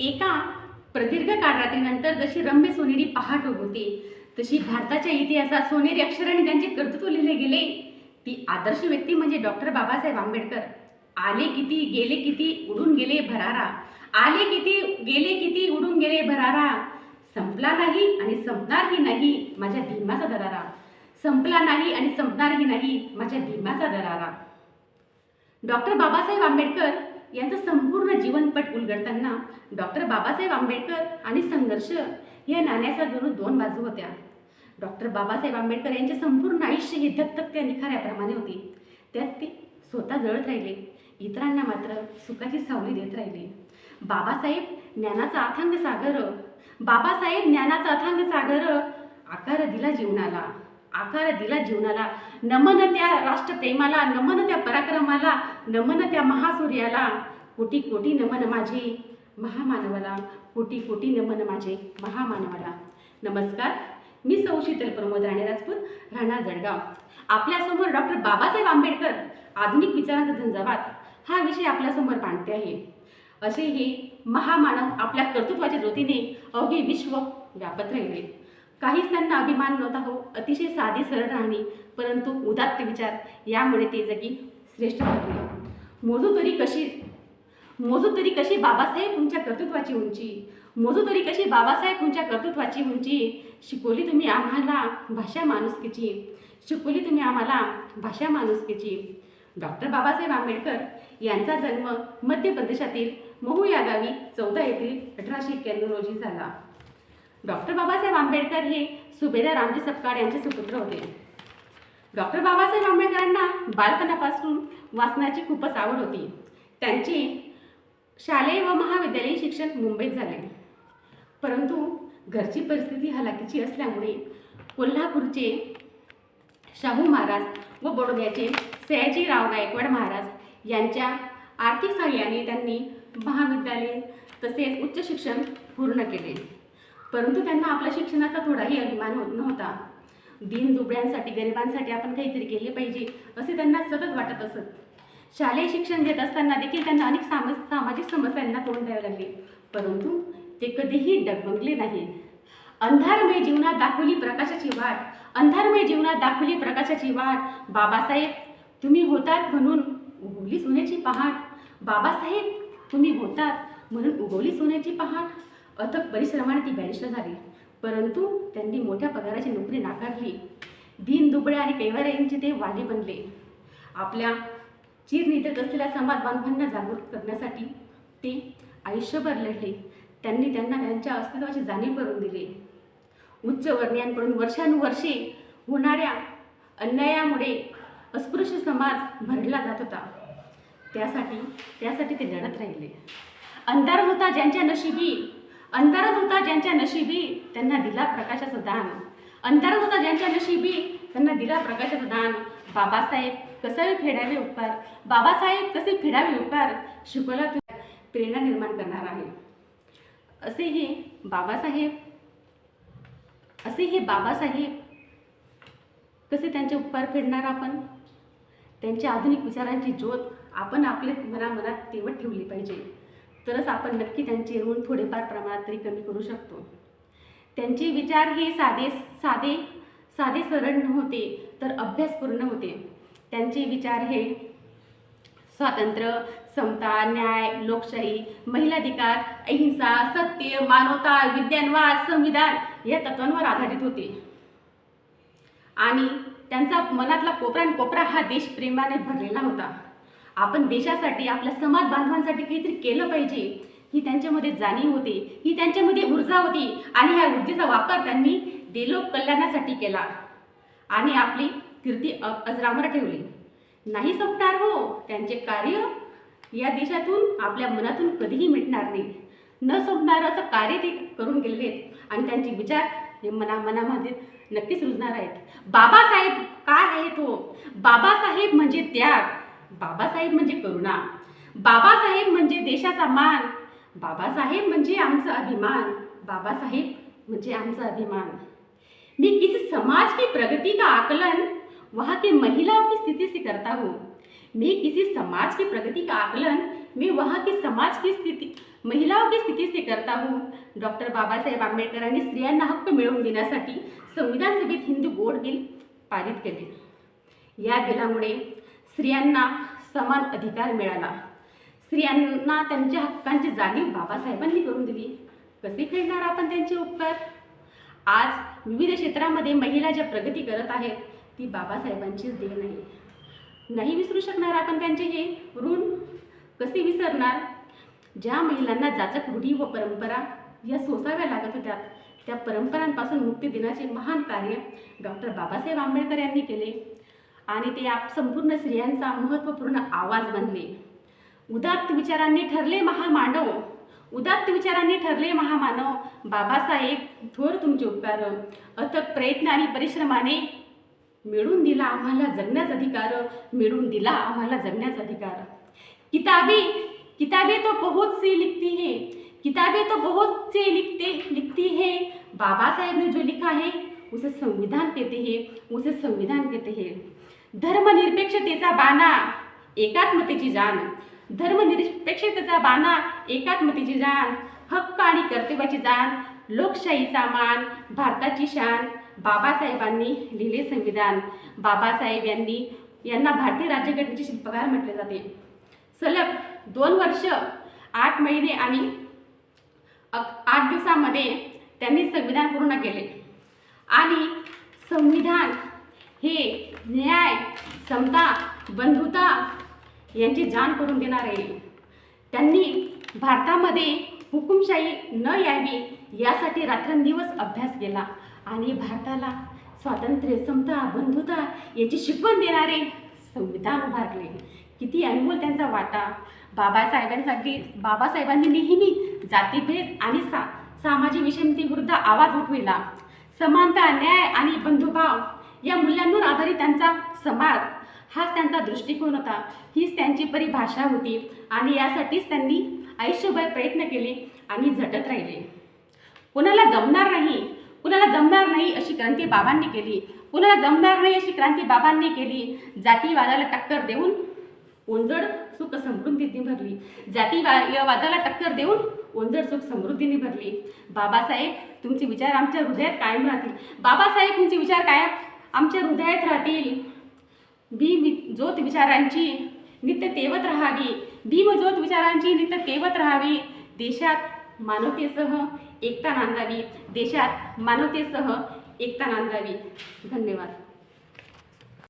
एका प्रदीर्घ काळातीनंतर जशी रम्य सोनेरी पहाट होती तशी भारताच्या इतिहासात सोनेरी अक्षराने त्यांचे कर्तृत्व लिहिले गेले. ती आदर्श व्यक्ती म्हणजे डॉक्टर बाबासाहेब आंबेडकर. आले किती गेले किती उडून गेले भरारा. आले किती गेले किती उडून गेले भरारा. संपला नाही आणि संपणारही नाही माझ्या भीमाचा दरारा. संपला नाही आणि संपणारही नाही माझ्या भीमाचा दरारा. डॉक्टर बाबासाहेब आंबेडकर यांचं संपूर्ण जीवनपट उलगडताना डॉक्टर बाबासाहेब आंबेडकर आणि संघर्ष या नाण्याचा जणू दोन बाजू होत्या. डॉक्टर बाबासाहेब आंबेडकर यांचे संपूर्ण आयुष्य हे धकधकत्या निखाऱ्याप्रमाणे होते. त्यात ते स्वतः जळत राहिले. इतरांना मात्र सुखाची सावली देत राहिले. बाबासाहेब ज्ञानाचा अथांग सागर. बाबासाहेब ज्ञानाचा अथांग सागर. आकार दिला जीवनाला. आकार दिला जीवनाला. नमन त्या राष्ट्रप्रेमाला नमन त्या पराक्रमाला नमन त्या महासूर्याला. कोटी कोटी नमन माझे महामानवाला. कोटी कोटी नमन माझे महामानवाला. नमस्कार मी सौ शीतल प्रमोद राणे राजपूत राणा जळगाव. आपल्यासमोर डॉक्टर बाबासाहेब आंबेडकर आधुनिक विचारांचा झंझावात. हा विषय आपल्यासमोर मांडते आहे. असे हे महामानव आपल्या कर्तृत्वाच्या ज्योतीने अवघे विश्व व्यापत राहिले. काहीच त्यांना अभिमान नव्हता हो. अतिशय साधी सरळ राहणे परंतु उदात्त विचार. यामुळे ते जगी श्रेष्ठ ठरले. मोजू तरी कशी मोजू तरी कशी बाबासाहेब तुमच्या कर्तृत्वाची उंची? मोजू तरी कशी बाबासाहेब तुमच्या कर्तृत्वाची उंची? शिकवली तुम्ही आम्हाला भाषा माणुसकीची. शिकवली तुम्ही आम्हाला भाषा माणुसकीची. डॉक्टर बाबासाहेब आंबेडकर यांचा जन्म मध्य प्रदेशातील महू या गावी चौदा एप्रिल अठराशे एक्क्याण्णव रोजी झाला. डॉक्टर बाबासाहेब आंबेडकर हे सुभेदार रामजी सपकाळ यांचे सुपुत्र होते. डॉक्टर बाबासाहेब आंबेडकरांना बालपणापासून वाचनाची खूपच आवड होती. त्यांचे शालेय व महाविद्यालयीन शिक्षण मुंबईत झाले. परंतु घरची परिस्थिती हलाखीची असल्यामुळे कोल्हापूरचे शाहू महाराज व बडोद्याचे सयाजीराव गायकवाड महाराज यांच्या आर्थिक सहाय्याने त्यांनी महाविद्यालयीन तसेच उच्च शिक्षण पूर्ण केले. परंतु त्यांना आपल्या शिक्षणाचा थोडाही अभिमान होत नव्हता. दीन दुबळ्यांसाठी गरिबांसाठी आपण काहीतरी केले पाहिजे असे त्यांना सतत वाटत असत. शालेय शिक्षण घेत असताना देखील त्यांना अनेक साम सामाजिक समस्यांना तोंड द्यावे लागले. परंतु ते कधीही डगमगले नाही अंधारमय जीवनात दाखवली प्रकाशाची वाट अंधारमय जीवनात दाखवली प्रकाशाची वाट. बाबासाहेब तुम्ही होतात म्हणून उगवली सोन्याची पहाट बाबासाहेब तुम्ही होतात म्हणून उगवली सोन्याची पहाट अथक परिश्रमाने ती बॅरिस्टर झाली. परंतु त्यांनी मोठ्या पगाराची नोकरी नाकारली. दीन दुबळे आणि कैवारे यांचे ते वाले बनले. आपल्या चिरनिद्रेत असलेल्या समाज बांधवांना जागृत करण्यासाठी ते आयुष्यभर लढले. त्यांनी त्यांना त्यांच्या अस्तित्वाची जाणीव करून दिली. उच्च वर्णियांकडून वर्षानुवर्षे होणाऱ्या अन्यायामुळे अस्पृश्य समाज भरला जात होता. त्यासाठी त्यासाठी ते लढत राहिले. अंधार होता ज्यांच्या नशिबी अंधारात होता ज्यांच्या नशिबी त्यांना दिला प्रकाशाचं दान. अंधारात होता ज्यांच्या नशिबी त्यांना दिला प्रकाशाचं दान. बाबासाहेब कसं फेडावे उपकार बाबासाहेब कसे फेडावे उपकार शिकवला प्रेरणा निर्माण करणार आहे. असे हे बाबासाहेब असे हे बाबासाहेब कसे त्यांचे उपकार फेडणार आपण? त्यांच्या आधुनिक विचारांची ज्योत आपण आपल्या मनामनात तेवत ठेवली पाहिजे. तरच आपण नक्की त्यांचे ऋण थोडेफार प्रमाणात तरी कमी करू शकतो. त्यांचे विचार हे साधे साधे साधे सरळ नव्हते तर अभ्यासपूर्ण होते. त्यांचे विचार हे स्वातंत्र्य समता न्याय लोकशाही महिलाधिकार अहिंसा सत्य मानवता विज्ञानवाद संविधान या तत्वांवर आधारित होते. आणि त्यांचा मनातला कोपरा आणि कोपरा हा देशप्रेमाने भरलेला होता. आपण देशासाठी आपल्या समाज बांधवांसाठी काहीतरी केलं पाहिजे ही त्यांच्यामध्ये जाणीव होती ही त्यांच्यामध्ये ऊर्जा होती आणि ह्या ऊर्जेचा वापर त्यांनी देलोक कल्याणासाठी केला. आणि आपली कीर्ती अजरामर ठेवली. नाही संपणार हो त्यांचे कार्य या देशातून आपल्या मनातून कधीही मिटणार नाही. न संपणार असं कार्य ते करून गेलेले आहेत आणि त्यांचे विचार हे मना मनामध्ये नक्कीच रुजणार आहेत. बाबासाहेब काय आहेत हो? बाबासाहेब म्हणजे त्याग. बाबासाहेब म्हणजे करुणा. बाबासाहेब म्हणजे देशाचा मान. बाबासाहेब म्हणजे आमचा अभिमान. बाबासाहेब म्हणजे आमचा अभिमान. मैं किसी समाज की प्रगति का आकलन? वहाँ के महिलाओं की स्थिति से करता हूँ. मैं किसी समाज की प्रगति का आकलन? मैं वहाँ की समाज की स्थिति महिलाओं की स्थिति से करता हूँ. डॉक्टर बाबासाहेब आंबेडकरांनी स्त्रियांना हक्क मिळवून देण्यासाठी संविधान सभेत हिंदू गोड बिल पारित केले. या बिलामुळे स्त्रियांना समान अधिकार मिळाला. स्त्रियांना त्यांच्या हक्कांची जाणीव बाबासाहेबांनी करून दिली. कसे खेळणार आपण त्यांचे उपकार? आज विविध क्षेत्रामध्ये महिला ज्या प्रगती करत आहेत ती बाबासाहेबांचीच देण आहे. नाही विसरू शकणार आपण त्यांचे हे ऋण? कसे विसरणार? ज्या महिलांना जाचक रूढी व परंपरा या सोसाव्या लागत होत्या त्या परंपरांपासून मुक्ती देण्याचे महान कार्य डॉक्टर बाबासाहेब आंबेडकर यांनी केले. आणि ते आप संपूर्ण स्त्रियांचा महत्त्वपूर्ण आवाज बनले. उदात्त विचारांनी ठरले महामानव. उदात्त विचारांनी ठरले महामानव. बाबासाहेब थोर तुमचे उपकार. अथक प्रयत्न आणि परिश्रमाने मिळून दिला आम्हाला जगण्याचा अधिकार. मिळून दिला आम्हाला जगण्याचा अधिकार. किताबी किताबे तो बहुत सी लिखती है. किताबे तो बहुत से लिखते लिखती है. बाबा साहेब ने जो लिखा है उसे संविधान कहते हैं. उसे संविधान कहते हैं. धर्मनिरपेक्षतेचा बाणा एकात्मतेची जाण. धर्मनिरपेक्षतेचा बाणा एकात्मतेची जाण. हक्क आणि कर्तव्याची जाण. लोकशाहीचा मान भारताची शान. बाबासाहेबांनी लिहिले संविधान. बाबासाहेब यांनी यांना भारतीय राज्यघटनेचे शिल्पकार म्हटले जाते. सलग दोन वर्ष आठ महिने आणि आठ दिवसामध्ये त्यांनी संविधान पूर्ण केले. आणि संविधान हे न्याय समता बंधुता यांची जाण करून देणार. आहे त्यांनी भारतामध्ये हुकुमशाही न यावी यासाठी रात्रंदिवस अभ्यास केला आणि भारताला स्वातंत्र्य समता बंधुता याची शिकवण देणारे संविधान उभारले. किती अनमोल त्यांचा वाटा. बाबासाहेबांसाठी बाबासाहेबांनी नेहमी जातीभेद आणि सा सामाजिक विषमतेविरुद्ध आवाज उठविला. समानता न्याय आणि बंधुभाव या मूल्यांवर आधारित त्यांचा समाज हाच त्यांचा दृष्टिकोन होता. हीच त्यांची परिभाषा होती आणि यासाठीच त्यांनी आयुष्यभर प्रयत्न केले आणि झटत राहिले. कुणाला जमणार नाही कुणाला जमणार नाही अशी क्रांती बाबांनी केली. कुणाला जमणार नाही अशी क्रांती बाबांनी केली. जातीवादाला टक्कर देऊन ओंजड सुख समृद्धीने भरली. जातीवादाला टक्कर देऊन ओंजड सुख समृद्धीने भरली. बाबासाहेब तुमचे विचार आमच्या हृदयात कायम राहतील. बाबासाहेब तुमचे विचार कायम आमच्या हृदयात राहतील. भीम ज्योत विचारांची नित्य तेवत राहावी. भीम ज्योत विचारांची नित्य तेवत राहावी. देशात मानवतेसह एकता नांदावी. देशात मानवतेसह एकता नांदावी. धन्यवाद.